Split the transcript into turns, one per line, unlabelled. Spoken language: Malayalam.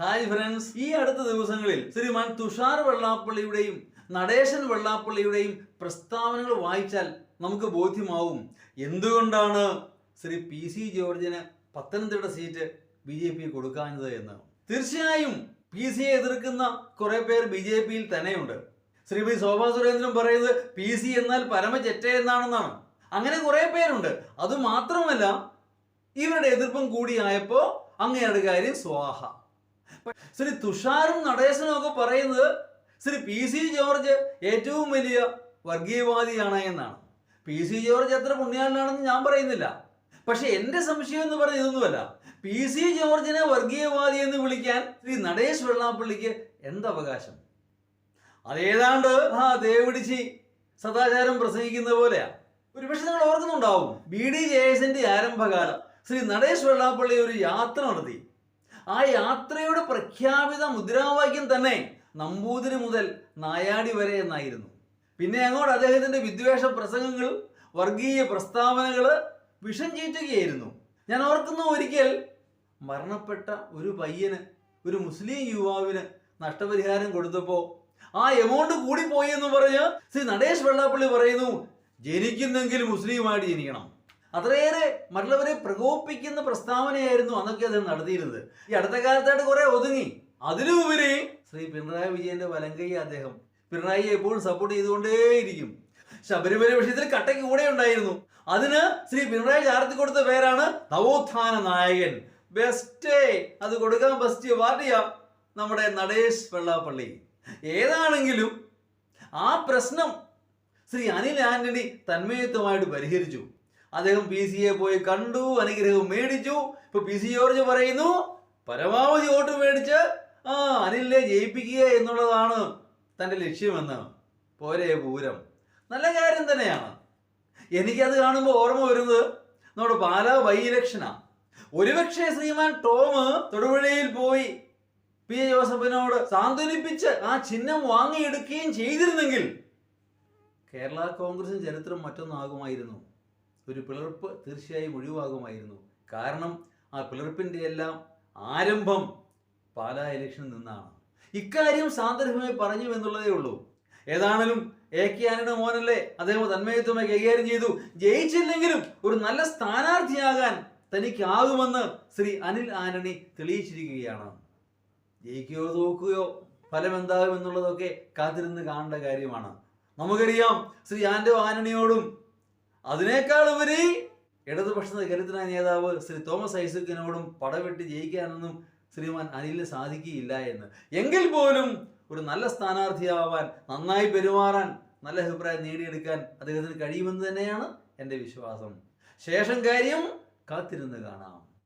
ഹായ് ഫ്രണ്ട്സ് ഈ അടുത്ത ദിവസങ്ങളിൽ ശ്രീമാൻ തുഷാർ വെള്ളാപ്പള്ളിയുടെയും നടേശൻ വെള്ളാപ്പള്ളിയുടെയും പ്രസ്താവനകൾ വായിച്ചാൽ നമുക്ക് ബോധ്യമാവും. എന്തുകൊണ്ടാണ് ശ്രീ പി സി ജോർജിന് Pathanamthitta seat B J P കൊടുക്കാഞ്ഞത് എന്ന്? തീർച്ചയായും പി സിയെ എതിർക്കുന്ന കുറെ പേർ ബി ജെ പിയിൽ തന്നെയുണ്ട്. ശ്രീ പി ശോഭാ സുരേന്ദ്രൻ പറയുന്നത് പി സി എന്നാൽ പരമചെറ്റ എന്നാണെന്നാണ്. അങ്ങനെ കുറെ പേരുണ്ട്. അത് മാത്രമല്ല ഇവരുടെ എതിർപ്പും കൂടിയായപ്പോ അങ്ങയുടെ കാര്യം സ്വാഹ. ശ്രീ തുഷാറും നടേശനും ഒക്കെ പറയുന്നത് ശ്രീ പി സി ജോർജ് ഏറ്റവും വലിയ വർഗീയവാദിയാണ് എന്നാണ്. പി സി ജോർജ് എത്ര പുണ്യാളനാണെന്ന് ഞാൻ പറയുന്നില്ല. പക്ഷെ എന്റെ സംശയം എന്ന് പറഞ്ഞ ഇതൊന്നുമല്ല. പി സി ജോർജിനെ വർഗീയവാദി എന്ന് വിളിക്കാൻ ശ്രീ നടേശ് വെള്ളാപ്പള്ളിക്ക് എന്തവകാശം അതേതാണ്ട് ആ ദേവിടിച്ചി സദാചാരം പ്രസംഗിക്കുന്ന പോലെയാ. ഒരുപക്ഷെ നിങ്ങൾ ഓർക്കുന്നുണ്ടാവും. ബി ഡി ജെ എസിന്റെ ആരംഭകാലം ശ്രീ നടേശ് വെള്ളാപ്പള്ളി ഒരു യാത്ര നടത്തി. ആ യാത്രയുടെ പ്രഖ്യാപിത മുദ്രാവാക്യം തന്നെ നമ്പൂതിരി മുതൽ നായാടി വരെ എന്നായിരുന്നു. പിന്നെ അങ്ങോട്ട് അദ്ദേഹത്തിന്റെ വിദ്വേഷ പ്രസംഗങ്ങൾ വർഗീയ പ്രസ്താവനകൾ വിഷം ചീറ്റുകയായിരുന്നു. ഞാൻ ഓർക്കുന്നു ഒരിക്കൽ മരണപ്പെട്ട ഒരു പയ്യന് ഒരു മുസ്ലിം യുവാവിന് നഷ്ടപരിഹാരം കൊടുത്തപ്പോൾ ആ എമൗണ്ട് കൂടിപ്പോയി എന്ന് പറഞ്ഞ് ശ്രീ നടേഷ് വെള്ളാപ്പള്ളി പറയുന്നു ജനിക്കുന്നെങ്കിൽ മുസ്ലിമായിട്ട് ജനിക്കണം. അത്രയേറെ മറ്റുള്ളവരെ പ്രകോപിപ്പിക്കുന്ന പ്രസ്താവനയായിരുന്നു അന്നൊക്കെ അദ്ദേഹം നടത്തിയിരുന്നത്. ഈ അടുത്ത കാലത്തായിട്ട് കുറെ ഒതുങ്ങി. അതിലുപരി ശ്രീ പിണറായി വിജയന്റെ വലങ്കൈ അദ്ദേഹം പിണറായിയെ എപ്പോഴും സപ്പോർട്ട് ചെയ്തുകൊണ്ടേയിരിക്കും. ശബരിമല വിഷയത്തിൽ കട്ടയ്ക്ക് കൂടെ ഉണ്ടായിരുന്നു. അതിന് ശ്രീ പിണറായി ചാർത്തി കൊടുത്ത പേരാണ് നവോത്ഥാന നായകൻ. ബെസ്റ്റേ അത് കൊടുക്കാൻ ബെസ്റ്റ് പാർട്ടിയാ നമ്മുടെ നടേശ് വെള്ളാപ്പള്ളി. ഏതാണെങ്കിലും ആ പ്രശ്നം ശ്രീ അനിൽ ആന്റണി തന്മയത്വമായിട്ട് പരിഹരിച്ചു. അദ്ദേഹം പി സിയെ പോയി കണ്ടു അനുഗ്രഹം മേടിച്ചു. ഇപ്പൊ പി സി ജോർജ് പറയുന്നു പരമാവധി വോട്ട് മേടിച്ച് ആ അനിലിനെ ജയിപ്പിക്കുക എന്നുള്ളതാണ് തന്റെ ലക്ഷ്യമെന്ന്. പോരെ പൂരം. നല്ല കാര്യം തന്നെയാണ്. എനിക്കത് കാണുമ്പോൾ ഓർമ്മ വരുന്നത് നമ്മുടെ പാലാ ബൈ ഇലക്ഷനാണ് ഒരുപക്ഷെ ശ്രീമാൻ ടോം തൊടുപുഴയിൽ പോയി പി എ ജോസഫിനോട് സാന്ത്വനിപ്പിച്ച് ആ ചിഹ്നം വാങ്ങിയെടുക്കുകയും ചെയ്തിരുന്നെങ്കിൽ കേരള കോൺഗ്രസിന് ചരിത്രം മറ്റൊന്നാകുമായിരുന്നു. ഒരു പിളർപ്പ് തീർച്ചയായും ഒഴിവാകുമായിരുന്നു. കാരണം ആ പിളർപ്പിന്റെ എല്ലാം ആരംഭം പാലാ ഇലക്ഷനിൽ നിന്നാണ്. ഇക്കാര്യം സാന്ദർഭമായി പറഞ്ഞു എന്നുള്ളതേ ഉള്ളൂ. ഏതാണേലും എ കെ ആനയുടെ മോനല്ലേ അദ്ദേഹം തന്മയത്വമായി കൈകാര്യം ചെയ്തു. ജയിച്ചില്ലെങ്കിലും ഒരു നല്ല സ്ഥാനാർത്ഥിയാകാൻ തനിക്കാകുമെന്ന് ശ്രീ അനിൽ ആന്റണി തെളിയിച്ചിരിക്കുകയാണ്. ജയിക്കുകയോ തോക്കുകയോ ഫലം എന്താകും എന്നുള്ളതൊക്കെ കാത്തിരുന്ന് കാണേണ്ട കാര്യമാണ്. നമുക്കറിയാം ശ്രീ ആന്റോ ആന്റണിയോടും അതിനേക്കാൾ ഉപരി ഇടതുപക്ഷ കരുത്തനായ നേതാവ് ശ്രീ തോമസ് ഐസക്കിനോടും പടവെട്ടി ജയിക്കാനൊന്നും ശ്രീമാൻ അനിലിന് സാധിക്കുകയില്ല എന്ന്. എങ്കിൽ പോലും ഒരു നല്ല സ്ഥാനാർത്ഥിയാവാൻ നന്നായി പെരുമാറാൻ നല്ല അഭിപ്രായം നേടിയെടുക്കാൻ അദ്ദേഹത്തിന് കഴിയുമെന്ന് തന്നെയാണ് എന്റെ വിശ്വാസം. ശേഷം കാര്യം കാത്തിരുന്ന് കാണാം.